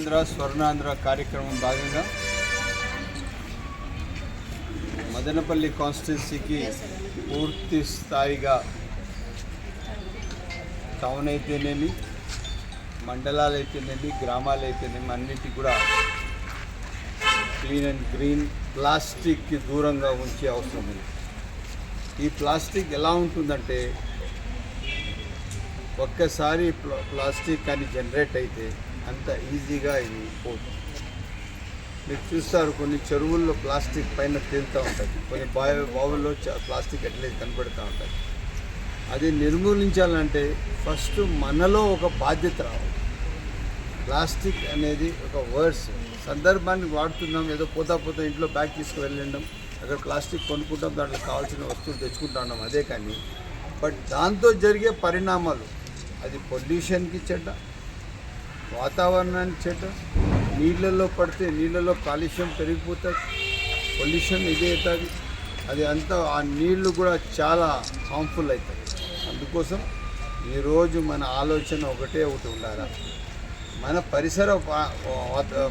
స్వర్ణాంధ్ర కార్యక్రమం భాగంగా మదనపల్లి కాన్స్టిట్యున్సీకి పూర్తి స్థాయిగా టౌన్ అయితేనేమి మండలాలు అయితేనేమి గ్రామాలు అయితేనేమి అన్నిటి కూడా క్లీన్ అండ్ గ్రీన్ ప్లాస్టిక్కి దూరంగా ఉంచే అవసరం ఉంది. ఈ ప్లాస్టిక్ ఎలా ఉంటుందంటే ఒక్కసారి ప్లాస్టిక్ కానీ జనరేట్ అయితే అంత ఈజీగా ఇది పోతుంది మీరు చూస్తారు కొన్ని చెరువుల్లో ప్లాస్టిక్ పైన తేలుతూ ఉంటుంది. కొన్ని బావి బావుల్లో ప్లాస్టిక్ అట్లే కనపడుతూ ఉంటుంది. అది నిర్మూలించాలంటే ఫస్ట్ మనలో ఒక బాధ్యత రావాలి. ప్లాస్టిక్ అనేది ఒక వర్డ్స్. సందర్భాన్ని వాడుతున్నాం ఏదో పోతా పోతా ఇంట్లో బ్యాగ్ తీసుకువెళ్ళడం అక్కడ ప్లాస్టిక్ కొనుక్కుంటాం దాంట్లో కావాల్సిన వస్తువులు తెచ్చుకుంటున్నాం అదే కానీ. బట్ దాంతో జరిగే పరిణామాలు అది పొల్యూషన్కి చెడ్డ వాతావరణానికి చెడ్డ నీళ్ళల్లో పడితే నీళ్ళలో కాలుష్యం పెరిగిపోతుంది పొల్యూషన్ ఇది అవుతుంది. అది అంతా ఆ నీళ్ళు కూడా చాలా హార్మ్ఫుల్ అవుతాయి. అందుకోసం ఈరోజు మన ఆలోచన ఒకటే ఒకటి ఉండాలి? మన పరిసర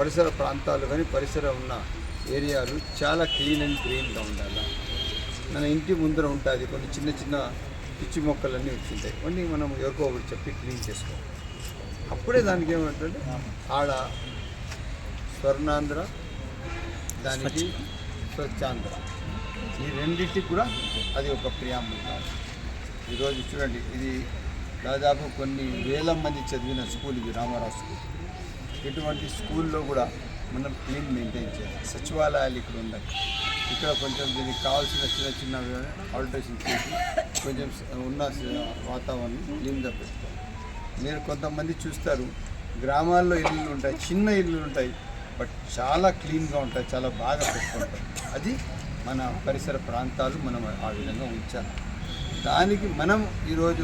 పరిసర ప్రాంతాలు కానీ పరిసర ఉన్న ఏరియాలు చాలా క్లీన్ అండ్ గ్రీన్గా ఉండాలి? మన ఇంటి ముందర ఉంటుంది. కొన్ని చిన్న చిన్న పిచ్చి మొక్కలన్నీ వచ్చింటాయి. కొన్ని మనం ఎవరికో ఒకటి చెప్పి క్లీన్ చేసుకోవాలి. అప్పుడే దానికి ఏమంటే ఆడ స్వర్ణాంధ్ర దానికి స్వచ్ఛాంధ్ర. ఈ రెండింటికి కూడా అది ఒక ప్రియామం ఈరోజు చూడండి ఇది దాదాపు కొన్ని వేల మంది చదివిన స్కూల్ ఇది రామారావు స్కూల్. ఇటువంటి స్కూల్లో కూడా మనం క్లీన్ మెయింటైన్ చేయాలి. సచివాలయాలు ఇక్కడ ఉన్నాయి. ఇక్కడ కొంచెం దీనికి కావాల్సిన చిన్న చిన్న ఆల్టరేషన్ చేసి కొంచెం ఉన్న వాతావరణం క్లీన్గా పెట్టుకోవాలి. మీరు కొంతమంది చూస్తారు గ్రామాల్లో ఇల్లు ఉంటాయి చిన్న ఇల్లు ఉంటాయి బట్ చాలా క్లీన్గా ఉంటాయి చాలా బాగా పెట్టుకుంటాయి అది మన పరిసర ప్రాంతాలు మనం ఆ విధంగా ఉంచాలి. దానికి మనం ఈరోజు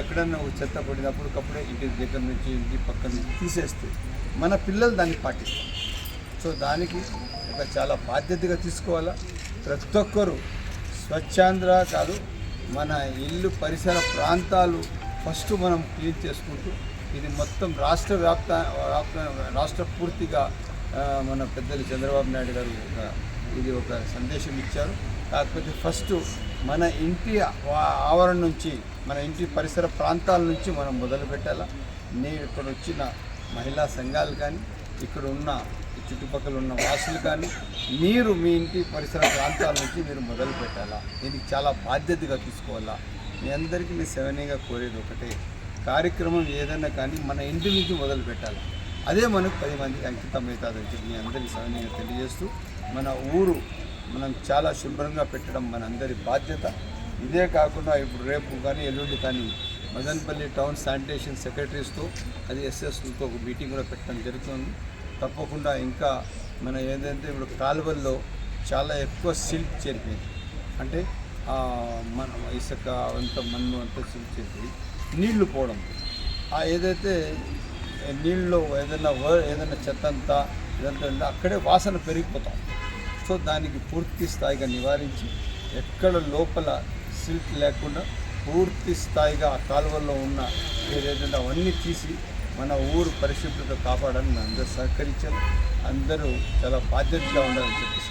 ఎక్కడన్నా చెత్త పడినప్పుడు పడినప్పటికప్పుడే ఇంటి దగ్గర నుంచి ఇంటి పక్క నుంచి తీసేస్తే మన పిల్లలు దాన్ని పాటిస్తారు. సో దానికి ఒక చాలా బాధ్యతగా తీసుకోవాలా? ప్రతి ఒక్కరు స్వచ్ఛాంధ్ర కాదు మన ఇల్లు పరిసర ప్రాంతాలు ఫస్ట్ మనం క్లీన్ చేసుకుంటూ ఇది మొత్తం రాష్ట్ర వ్యాప్త వ్యాప్త రాష్ట్ర పూర్తిగా మన పెద్దలు చంద్రబాబు నాయుడు గారు ఒక ఇది ఒక సందేశం ఇచ్చారు. కాకపోతే ఫస్ట్ మన ఇంటి ఆవరణ నుంచి మన ఇంటి పరిసర ప్రాంతాల నుంచి మనం మొదలు పెట్టాలా. నేను ఇక్కడ వచ్చిన మహిళా సంఘాలు కానీ ఇక్కడ ఉన్న చుట్టుపక్కల ఉన్న వాసులు కానీ మీరు మీ ఇంటి పరిసర ప్రాంతాల నుంచి మీరు మొదలు పెట్టాలా. దీనికి చాలా బాధ్యతగా తీసుకోవాలా. మీ అందరికీ నేను సెవెనీగా కోరేది ఒకటే. కార్యక్రమం ఏదైనా కానీ మన ఇంటి నుంచి మొదలు పెట్టాలి. అదే మనకు పది మందికి అంకితం అవుతుందని చెప్పి మీ అందరికీ సవినీయంగా తెలియజేస్తూ మన ఊరు మనం చాలా శుభ్రంగా పెట్టడం మన అందరి బాధ్యత. ఇదే కాకుండా ఇప్పుడు రేపు కానీ ఎల్లుండి కానీ మదన్పల్లి టౌన్ శానిటేషన్ సెక్రటరీస్తో అది ఎస్ఎస్తో ఒక మీటింగ్ కూడా పెట్టడం జరుగుతుంది. తప్పకుండా ఇంకా మన ఏదైతే ఇప్పుడు కాలువల్లో చాలా ఎక్కువ సిల్క్ చేరిపోయింది. అంటే మన ఇసుక అంత మన్ను అంతా చూసేది నీళ్ళు పోవడం. ఆ ఏదైతే నీళ్ళలో ఏదైనా వ ఏదైనా చెత్త అంతా ఇదంతా ఉంటే అక్కడే వాసన పెరిగిపోతాం. సో దానికి పూర్తి స్థాయిగా నివారించి ఎక్కడ లోపల సిల్క్ లేకుండా పూర్తి స్థాయిగా ఆ కాలువల్లో ఉన్న ఏదైతే అవన్నీ తీసి మన ఊరు పరిశుభ్రత కాపాడని అందరూ సహకరించారు. అందరూ చాలా బాధ్యతగా ఉండాలని చెప్పేసి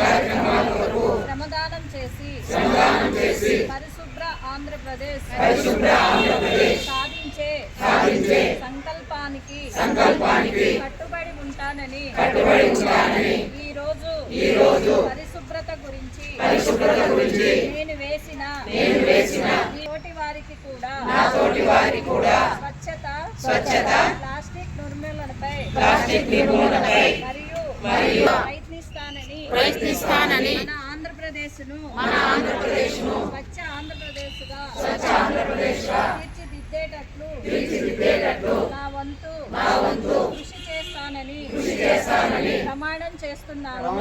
కార్యక్రమాల కొరకు శ్రమదానం చేసి పరిశుభ్ర ఆంధ్రప్రదేశ్ సాధించే సంకల్పానికి కట్టుబడి ఉంటానని ఈ రోజు పరిశుభ్రత గురించి నేను వేసిన తోటి వారికి కూడా స్వచ్ఛత స్వచ్ఛత ప్లాస్టిక్ నిర్మూలనపై ప్లాస్టిక్ నిర్మూలనపై మరియు మరియు ప్రయత్నిస్తానని. ప్రయత్నిస్తానని మన ఆంధ్రప్రదేశ్ను మన ఆంధ్రప్రదేశ్ను స్వచ్ఛ ఆంధ్రప్రదేశ్గా స్వచ్ఛ ఆంధ్రప్రదేశ్గా తీర్చిదిద్దేటట్లు తీర్చిదిద్దేటట్లు నా వంతు నా వంతు కృషి చేస్తానని కృషి చేస్తానని ప్రమాణం చేస్తున్నాను.